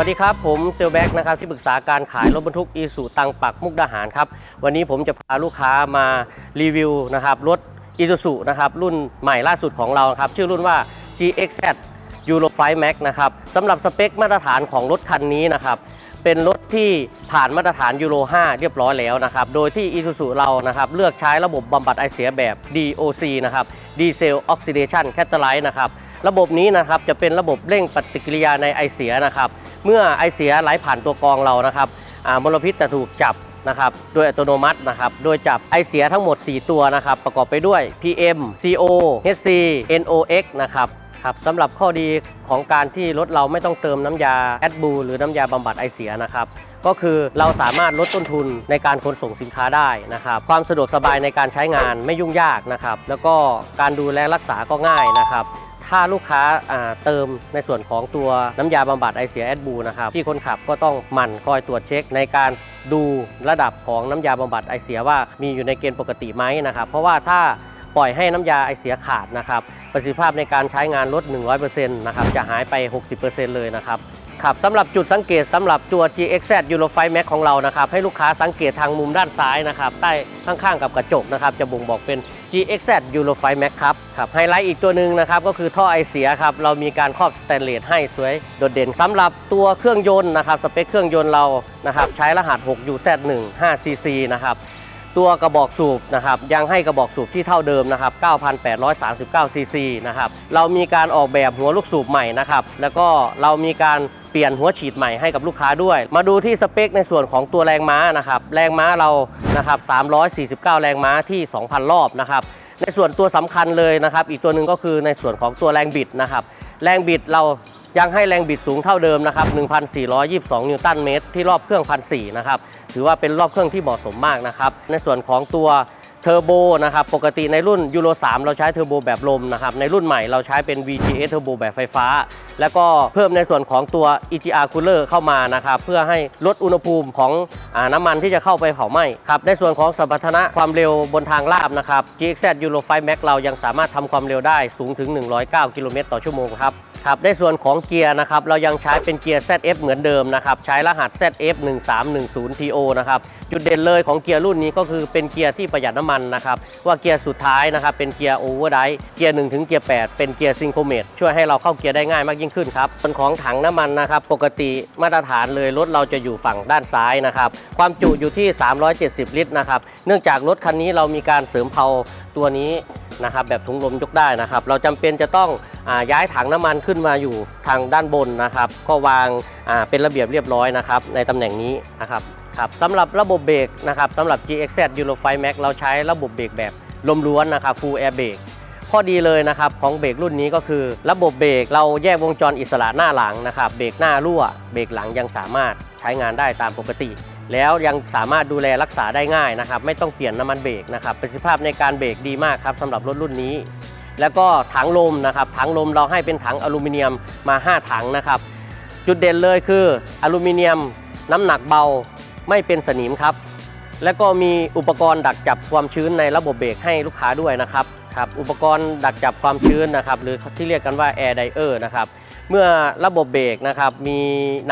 วัสดีครับ ผมเซลแบ็กนะครับที่ปรึกษาการขายรถบรรทุกอีสุตังปักมุกดาหารครับ วันนี้ผมจะพาลูกค้ามารีวิวนะครับรถอีซูซุนะครับรุ่นใหม่ล่าสุดของเราครับชื่อรุ่นว่า GXZ Euro 5 Max นะครับสำหรับสเปคมาตรฐานของรถคันนี้นะครับเป็นรถที่ผ่านมาตรฐานยูโร 5 เรียบร้อยแล้วนะครับ โดยที่ Isuzu เรานะครับเลือกใช้ระบบบำบัดไอเสียแบบ DOC นะครับ Diesel Oxidation Catalyst นะครับ ระบบนี้นะครับจะเป็นระบบเร่งปฏิกิริยาในไอเสียนะครับ เมื่อไอเสียไหลผ่านตัวกรองเรานะครับมลพิษจะถูกจับนะครับโดยอัตโนมัตินะครับ โดยจับไอเสียทั้งหมด 4 ตัวนะครับ ประกอบไปด้วย PM CO HC NOx นะครับครับสำหรับข้อดีของการที่รถเราไม่ต้องเติมน้ำยาแอดบูหรือน้ำยาบำบัดไอเสียนะครับก็คือเราสามารถลดต้นทุนในการขนส่งสินค้าได้นะครับความสะดวกสบายในการใช้งานไม่ยุ่งยากนะครับแล้วก็การดูแลรักษาก็ง่ายนะครับถ้าลูกค้าาเติมในส่วนของตัวน้ำยาบำบัดไอเสียแอดบูนะครับที่คนขับก็ต้องหมั่นคอยตรวจเช็คในการดูระดับของน้ำยาบำบัดไอเสียว่ามีอยู่ในเกณฑ์ปกติไหมนะครับ เพราะว่าถ้าปล่อยให้น้ำยาไอเสียขาดนะครับ ประสิทธิภาพในการใช้งานลด 100%นะครับจะหายไป 60%เลยนะครับ ครับสำหรับจุดสังเกตสำหรับตัว GXZ Euro 5 Max ของเรานะครับให้ลูกค้าสังเกตทางมุมด้านซ้ายนะครับใต้ข้างๆกับกระจกนะครับจะบ่งบอกเป็น GXZ Euro 5 Max ครับครับไฮไลท์อีกตัวหนึ่งนะครับก็คือท่อไอเสียครับเรามีการครอบสแตนเลสให้สวยโดดเด่นสำหรับตัวเครื่องยนต์นะครับสเปคเครื่องยนต์เรานะครับใช้รหัส 6UZ1 5cc นะครับ ตัวกระบอกสูบนะครับยังให้กระบอกสูบที่เท่าเดิมนะครับ 9,839 ซีซีนะครับเรามีการออกแบบหัวลูกสูบใหม่นะครับแล้วก็เรามีการเปลี่ยนหัวฉีดใหม่ให้กับลูกค้าด้วย มาดูที่สเปคในส่วนของตัวแรงม้านะครับแรงม้าเรานะครับ349 แรงม้าที่ 2,000 รอบนะครับในส่วนตัวสำคัญเลยนะครับ อีกตัวหนึ่งก็คือในส่วนของตัวแรงบิดนะครับ แรงบิดเรา ยังให้แรงบิดสูงเท่าเดิมนะครับ 1,422 นิวตันเมตรที่รอบเครื่อง 1,400 นะครับ ถือว่าเป็นรอบเครื่องที่เหมาะสมมากนะครับ ในส่วนของตัว เทอร์โบนะครับปกติในรุ่นยูโร3เราใช้เทอร์โบแบบลมนะครับในรุ่นใหม่เราใช้เป็น VGS เทอร์โบแบบไฟฟ้า แล้วก็เพิ่มในส่วนของตัว EGR Cooler เข้ามานะครับเพื่อให้ลดอุณหภูมิของอน้ำมันที่จะเข้าไปเผาไหม้ครับในส่วนของสมรรถนะความเร็วบนทางลาบนะครับ GXZ Euro 5 Max เรายังสามารถทำความเร็วได้สูงถึง 109 กิโลเมตรต่อชั่วโมงครับครับในส่วนของเกียร์นะครับเรายังใช้เป็นเกียร์ ZF เหมือนเดิมนะครับใช้รหัส ZF 1310 TO นะครับจุดเด่นเลยของเกียร์รุ่นนี้ก็คือเป็นเกียร์ที่ประหยัดน้ำมันนะครับว่าเกียร์สุดท้ายนะครับเป็นเกียร์โอเวอร์ไดเกียร์1ถึงเกียร์8เป็นเกียร์ซิงโครเมตช่วยให้เราเข้าเกียร์ได้ง่ายมากยิ่งขึ้นครับส่วนของถังน้ำมันนะครับปกติมาตรฐานเลยรถเราจะอยู่ฝั่งด้านซ้ายนะครับความจุอยู่ที่ 370 ลิตรนะครับเนื่องจากรถคันนี้เรามีการเสริมเพลาตัวนี้นะครับแบบถุงลมยกได้นะครับ เราจำเป็นจะต้องอย้ายถังน้ำมันขึ้นมาอยู่ทางด้านบนนะครับ ก็วางเป็นระเบียบเรียบร้อยนะครับในตำแหน่งนี้นะครับ ครับสำหรับระบบเบรกนะครับสำหรับ GXZ Euro 5 Max เราใช้ระบบเบรกแบบลมล้วนนะครับ Full Air Brake ข้อดีเลยนะครับของเบรกรุ่นนี้ก็คือ ระบบเบรกเราแยกวงจรอิสระหน้าหลังนะครับเบรกหน้ารั่วเบรกหลังยังสามารถใช้งานได้ตามปกติ แล้วยังสามารถดูแลรักษาได้ง่ายนะครับไม่ต้องเปลี่ยนน้ำมันเบรกนะครับประสิทธิภาพในการเบรกดีมากครับสำหรับรถรุ่นนี้ แล้วก็ถังลมนะครับถังลมเราให้เป็นถังอลูมิเนียมมา 5 ถังนะครับจุดเด่นเลยคืออลูมิเนียมน้ำหนักเบา ไม่เป็นสนิมครับ แล้วก็มีอุปกรณ์ดักจับความชื้นในระบบเบรกให้ลูกค้าด้วยนะครับครับอุปกรณ์ดักจับความชื้นนะครับหรือที่เรียกกันว่า Air Dyer นะครับเมื่อระบบเบรกนะครับมี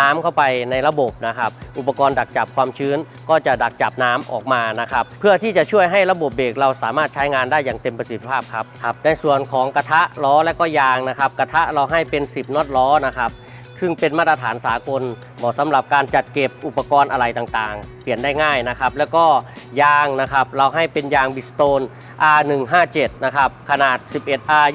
น้ำเข้าไปในระบบนะครับ อุปกรณ์ดักจับความชื้นก็จะดักจับน้ำออกมานะครับ เพื่อที่จะช่วยให้ระบบเบรกเราสามารถใช้งานได้อย่างเต็มประสิทธิภาพครับครับในส่วนของกระทะล้อและก็ยางนะครับ กระทะเราให้เป็น 10น็อตล้อนะครับ ซึ่งเป็นมาตรฐานสากลเหมาะสำหรับการจัดเก็บอุปกรณ์อะไรต่างๆ ปลี่ยนได้ง่ายนะครับ แล้วก็ยางนะครับ เราให้เป็นยางบิสโตน R157 นะครับ ขนาด 11R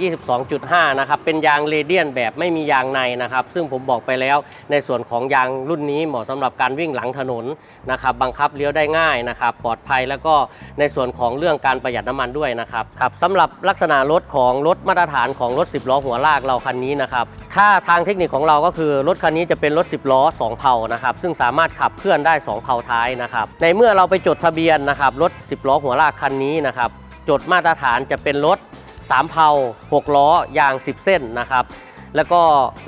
22.5 นะครับ เป็นยางเรเดียนแบบไม่มียางในนะครับ ซึ่งผมบอกไปแล้วในส่วนของยางรุ่นนี้เหมาะสำหรับการวิ่งหลังถนนนะครับ บังคับเลี้ยวได้ง่ายนะครับ ปลอดภัยแล้วก็ในส่วนของเรื่องการประหยัดน้ำมันด้วยนะครับ ครับสำหรับลักษณะรถของรถมาตรฐานของรถ 10 ล้อหัวลากเราคันนี้นะครับ ถ้าทางเทคนิคของเราก็คือรถคันนี้จะเป็นรถ 10 ล้อ 2 เผานะครับ ซึ่งสามารถขับเคลื่อนได้ 2 เผาท้ายนะครับ ในเมื่อเราไปจดทะเบียนนะครับรถ 10 ล้อหัวลากคันนี้นะครับ จดมาตรฐานจะเป็นรถ3เผา6 ล้อยาง 10 เส้นนะครับ แล้วก็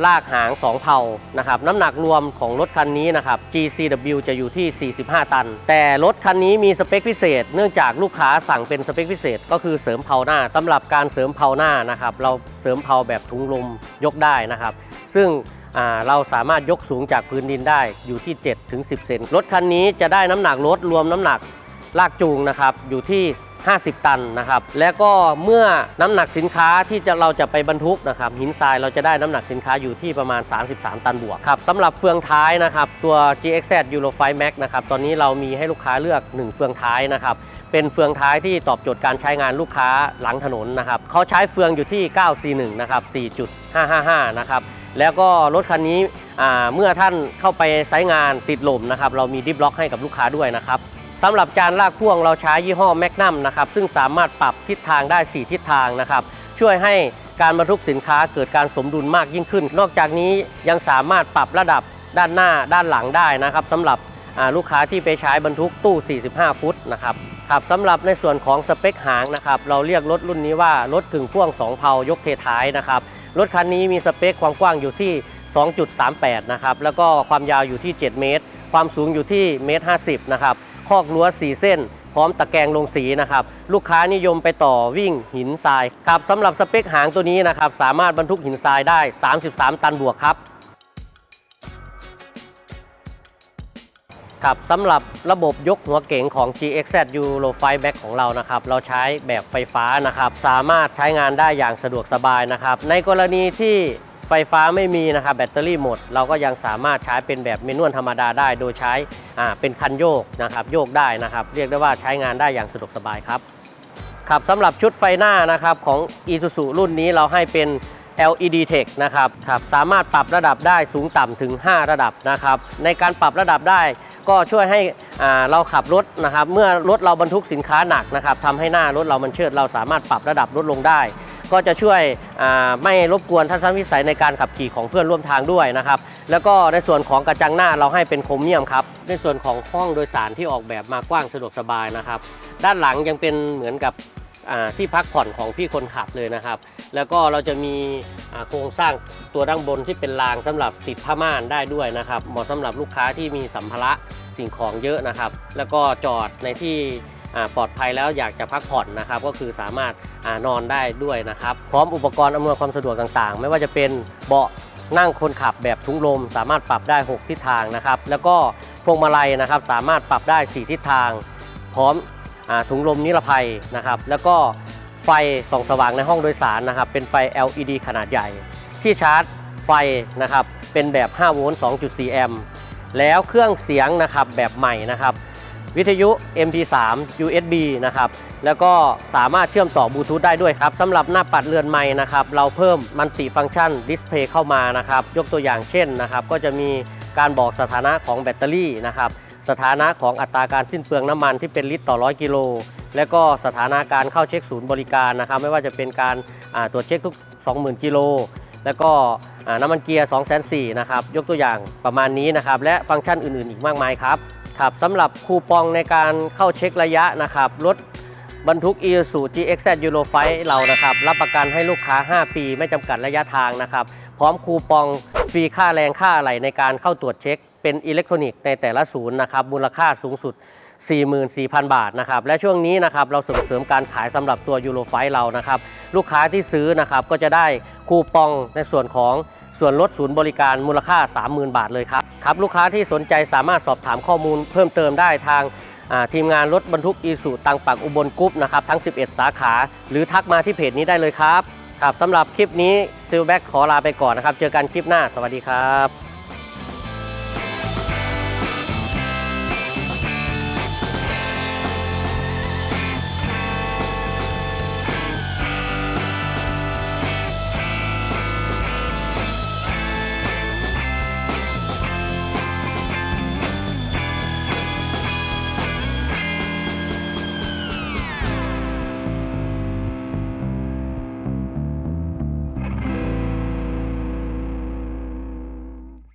ลากหาง 2เผานะครับ น้ำหนักรวมของรถคันนี้นะครับ GCW จะอยู่ที่ 45 ตัน แต่รถคันนี้มีสเปคพิเศษ เนื่องจากลูกค้าสั่งเป็นสเปคพิเศษ ก็คือเสริมเผาหน้าสำหรับการเสริมเผาหน้านะครับ เราเสริมเผาแบบถุงลมยกได้นะครับ ซึ่ง เราสามารถยกสูงจากพื้นดินได้อยู่ที่7ถึง10เซนรถคันนี้จะได้น้ำหนักรถรวมน้ำหนักลากจูงนะครับอยู่ที่ 50 ตันนะครับแล้วก็เมื่อน้ำหนักสินค้าที่จะเราจะไปบรรทุกนะครับหินทรายเราจะได้น้ำหนักสินค้าอยู่ที่ประมาณ 33 ตันบวกครับสำหรับเฟืองท้ายนะครับตัว GXZ Euro 5 Max นะครับตอนนี้เรามีให้ลูกค้าเลือก 1 เฟืองท้ายนะครับเป็นเฟืองท้ายที่ตอบโจทย์การใช้งานลูกค้าหลังถนนนะครับเขาใช้เฟืองอยู่ที่ 941 นะครับ 4.555 นะครับ แล้วก็รถคันนี้เมื่อท่านเข้าไปใช้งานติดลมนะครับ เรามีดิฟล็อกให้กับลูกค้าด้วยนะครับสำหรับจานลากพ่วงเราใช้ยี่ห้อแมกนัมนะครับ ซึ่งสามารถปรับทิศทางได้ 4 ทิศทางนะครับ ช่วยให้การบรรทุกสินค้าเกิดการสมดุลมากยิ่งขึ้น นอกจากนี้ยังสามารถปรับระดับด้านหน้าด้านหลังได้นะครับสำหรับลูกค้าที่ไปใช้บรรทุกตู้ 45 ฟุตนะครับครับสำหรับในส่วนของสเปคหางนะครับ เราเรียกรถรุ่นนี้ว่ารถกึ่งพ่วง 2 เพายกเทท้ายนะครับ รถคันนี้มีสเปคความกว้างอยู่ที่ 2.38 นะครับ แล้วก็ความยาวอยู่ที่ 7 เมตร ความสูงอยู่ที่เมตร 50 นะครับ คอกรั้ว 4 เส้น พร้อมตะแกรงลงสีนะครับ ลูกค้านิยมไปต่อวิ่งหินทรายครับสำหรับสเปคหางตัวนี้นะครับ สามารถบรรทุกหินทรายได้ 33 ตันบวกครับ ครับสำหรับระบบยกหัวเก๋งของ GXZ Euro 5 Max ของเรานะครับ เราใช้แบบไฟฟ้านะครับ สามารถใช้งานได้อย่างสะดวกสบายนะครับ ในกรณีที่ไฟฟ้าไม่มีนะครับแบตเตอรี่หมด เราก็ยังสามารถใช้เป็นแบบเมนวลธรรมดาได้ โดยใช้เป็นคันโยกนะครับโยกได้นะครับ เรียกได้ว่าใช้งานได้อย่างสะดวกสบายครับครับสำหรับชุดไฟหน้านะครับของ Isuzu รุ่นนี้เราให้เป็น LED Tech นะครับครับสามารถปรับระดับได้สูงต่ำถึง 5 ระดับนะครับ ในการปรับระดับได้ ก็ช่วยให้เราขับรถนะครับ เมื่อรถเราบรรทุกสินค้าหนักนะครับทำให้หน้ารถเรามันเชิดเราสามารถปรับระดับลดลงได้ ก็จะช่วยไม่รบกวนทัศนวิสัยในการขับขี่ของเพื่อนร่วมทางด้วยนะครับ แล้วก็ในส่วนของกระจังหน้าเราให้เป็นโครเมียมครับ ในส่วนของห้องโดยสารที่ออกแบบมากว้างสะดวกสบายนะครับ ด้านหลังยังเป็นเหมือนกับ ที่พักผ่อนของพี่คนขับเลยนะครับ แล้วก็เราจะมีโครงสร้างตัวด้านบนที่เป็นรางสำหรับติดผ้าม่านได้ด้วยนะครับ เหมาะสำหรับลูกค้าที่มีสัมภาระสิ่งของเยอะนะครับ แล้วก็จอดในที่ปลอดภัยแล้วอยากจะพักผ่อนนะครับ ก็คือสามารถอนอนได้ด้วยนะครับ พร้อมอุปกรณ์อำนวยความสะดวกต่างๆ ไม่ว่าจะเป็นเบาะนั่งคนขับแบบถุงลม สามารถปรับได้ 6 ทิศทางนะครับ แล้วก็พวงมาลัยนะครับ สามารถปรับได้ 4 ทิศทาง พร้อม ถุงลมนิรภัยนะครับ แล้วก็ไฟส่องสว่างในห้องโดยสารนะครับ เป็นไฟ LED ขนาดใหญ่ ที่ชาร์จไฟนะครับ เป็นแบบ 5 โวลต์ 2.4 แอมป์ แล้วเครื่องเสียงนะครับแบบใหม่นะครับ วิทยุ MP3 USB นะครับ แล้วก็สามารถเชื่อมต่อบลูทูธได้ด้วยครับสำหรับหน้าปัดเรือนไม้นะครับ เราเพิ่มมัลติฟัง c t ชันดิสเพย์เข้ามานะครับ ยกตัวอย่างเช่นนะครับ ก็จะมีการบอกสถานะของแบตเตอรี่นะครับ สถานะของอัตราการสิ้นเปลืองน้ำมันที่เป็นลิตรต่อ100กิโล และก็สถานะการเข้าเช็คศูนย์บริการนะครับไม่ว่าจะเป็นการตรวจเช็คทุก 20,000 กิโล แล้วก็น้ำมันเกียร์2 4 0 0 0นะครับยกตัวอย่างประมาณนี้นะครับและฟังก์ชันอื่นๆ อีกมากมายครับครับสำหรับคูปองในการเข้าเช็คระยะนะครับรถบรรทุก Isuzu GXZ Euro 5เรานะครับรับประกันให้ลูกค้า 5 ปี ไม่จำกัดระยะทางนะครับ พร้อมคูปองฟรีค่าแรงค่าอะไหลในการเข้าตรวจเช็ค เป็นอิเล็กทรอนิกส์ในแต่ละศูนย์นะครับมูลค่าสูงสุด 44,000 บาทนะครับและช่วงนี้นะครับเราส่งเสริมการขายสำหรับตัวยูโรไฟเรานะครับลูกค้าที่ซื้อนะครับก็จะได้คูปองในส่วนของส่วนลดศูนย์บริการมูลค่า 30,000 บาทเลยครับครับลูกค้าที่สนใจสามารถสอบถามข้อมูลเพิ่มเติมได้ทางทีมงานรถบรรทุกอีสุตังปักอุบลกรุ๊ปนะครับทั้ง 11 สาขา หรือทักมาที่เพจนี้ได้เลยครับครับสำหรับคลิปนี้ซิลแบ็กขอลาไปก่อนนะครับ เจอกันคลิปหน้าสวัสดีครับ